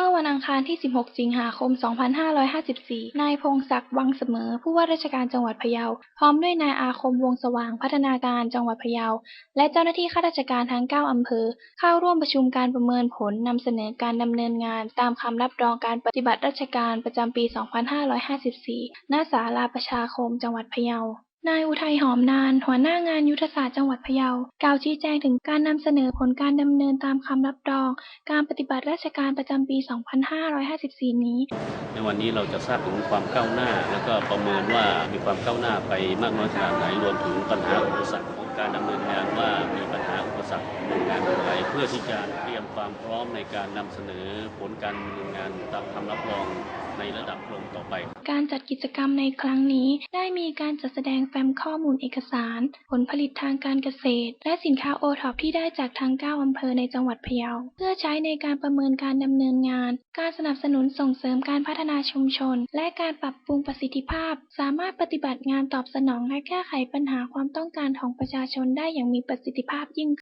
มื่อวันอังคารที่ 16 สิงหาคม 2554 นายพงศักดิ์วังเสมอ ผู้ว่าราชการจังหวัดพะเยา พร้อมด้วยนายอาคมวงศ์สว่างพัฒนาการจังหวัดพะเยา และเจ้าหน้าที่ข้าราชการทั้ง 9 อำเภอ เข้าร่วมประชุมการประเมินผลนำเสนอการดำเนินงาน ตามคำรับรองการปฏิบัติราชการประจำปี 2554 ณ ศาลาประชาคม จังหวัดพะเยา นายอุทัยหอมนาน หัวหน้างานยุทธศาสตร์จังหวัดพะเยา กล่าวชี้แจงถึงการนำเสนอผลการดำเนินตามคำรับรอง การปฏิบัติราชการประจำปี 2554 นี้ ในวันนี้เราจะทราบถึงความก้าวหน้า แล้วก็ประเมินว่ามีความก้าวหน้าไปมากน้อยขนาดไหนรวมถึงปัญหาอุปสรรคของการดำเนินงานว่ามีปัญหาอุปสรรคในงานอะไร พื่อที่จะเตรียมความพร้อมในการนำเสนอผลการดำเนินงานตามคำรับรองในระดับโครงต่อไป การจัดกิจกรรมในครั้งนี้ได้มีการจัดแสดงแฟ้มข้อมูลเอกสาร ผลผลิตทางการเกษตร และสินค้าโอท็อปที่ได้จากทั้ง9 อำเภอในจังหวัดพะเยา เพื่อใช้ในการประเมินการดำเนินงาน การสนับสนุนส่งเสริมการพัฒนาชุมชน และการปรับปรุงประสิทธิภาพ สามารถปฏิบัติงานตอบสนองและแก้ไขปัญหาความต้องการของประชาชนได้อย่างมีประสิทธิภาพยิ่งขึ้น